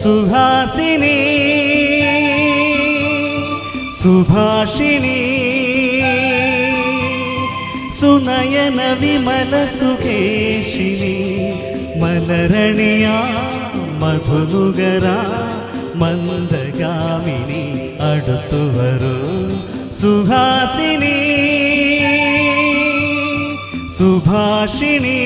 സുഹാസിനി സുഭാഷിണി സുനയന വിമല സുഖേഷിണി മലരണിയ മധുനുകര മന്ദഗാമിനി അടുത്തു വരൂ. സുഹാസിനി സുഭാഷിണി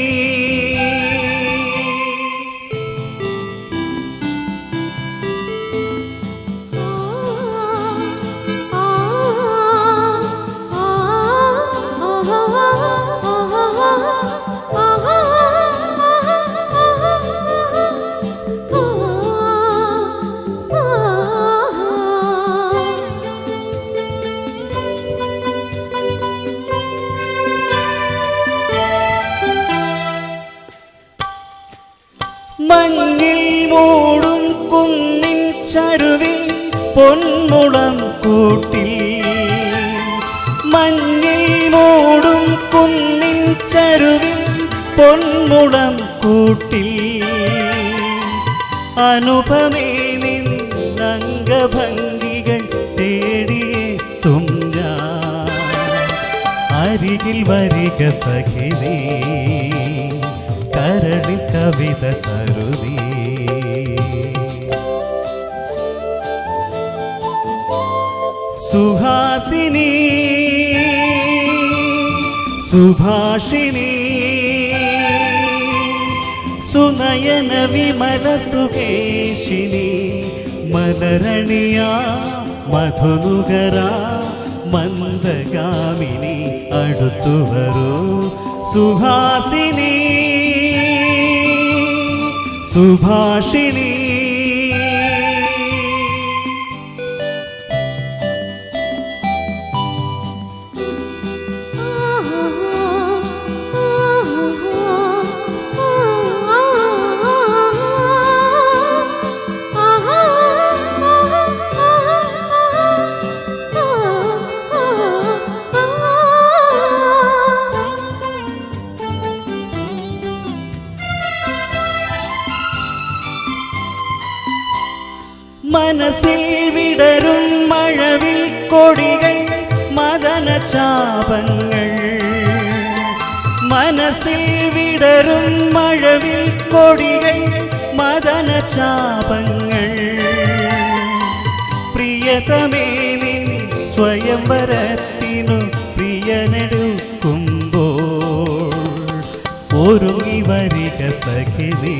മഞ്ഞിൽ മൂടും കുന്നിൻ ചരുവിൽ പൊന്മുളം കൂട്ടി മഞ്ഞിൽ മൂടും കുന്നിൻ ചരുവിൽ പൊന്മുളം കൂട്ടി അനുപമേ നിൻ അംഗഭംഗികൾ തേടിയെത്തും ഞാൻ. അരികിൽ വരിക സഖിനീ தரணி கவித கருதி சுஹாசினி சுபாஷினி சுநயன விமல சுகேஷினி மலரணியா మధునుగరా మందగామిని అడుతువరు సుహాసిని സുഭാഷിണി മനസ്സിൽ വിടരും മഴവിൽ കൊടികൾ മദന ചാപങ്ങൾ മനസ്സിൽ വിടരും മഴവിൽ കൊടികൾ മദന ചാപങ്ങൾ പ്രിയതമേ നിൻ സ്വയംവരത്തിനു പ്രിയനെടുക്കുമ്പോൾ ഒരുങ്ങി വരിക സഖിനീ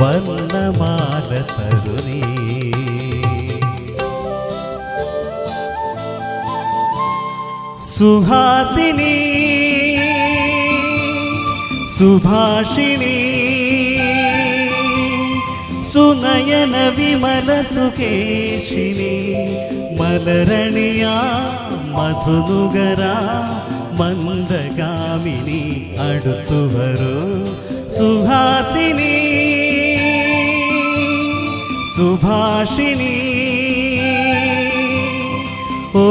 വർണ്ണമാല തരുനീ സുഹാസിനി സുഭാഷിണി സുനയന വിമല സുകേഷിനി മലരണിയ മധുനുകര മന്ദഗാമിനി അടുത്തു വരൂ സുഹാസിനി সুভাষিনী। ও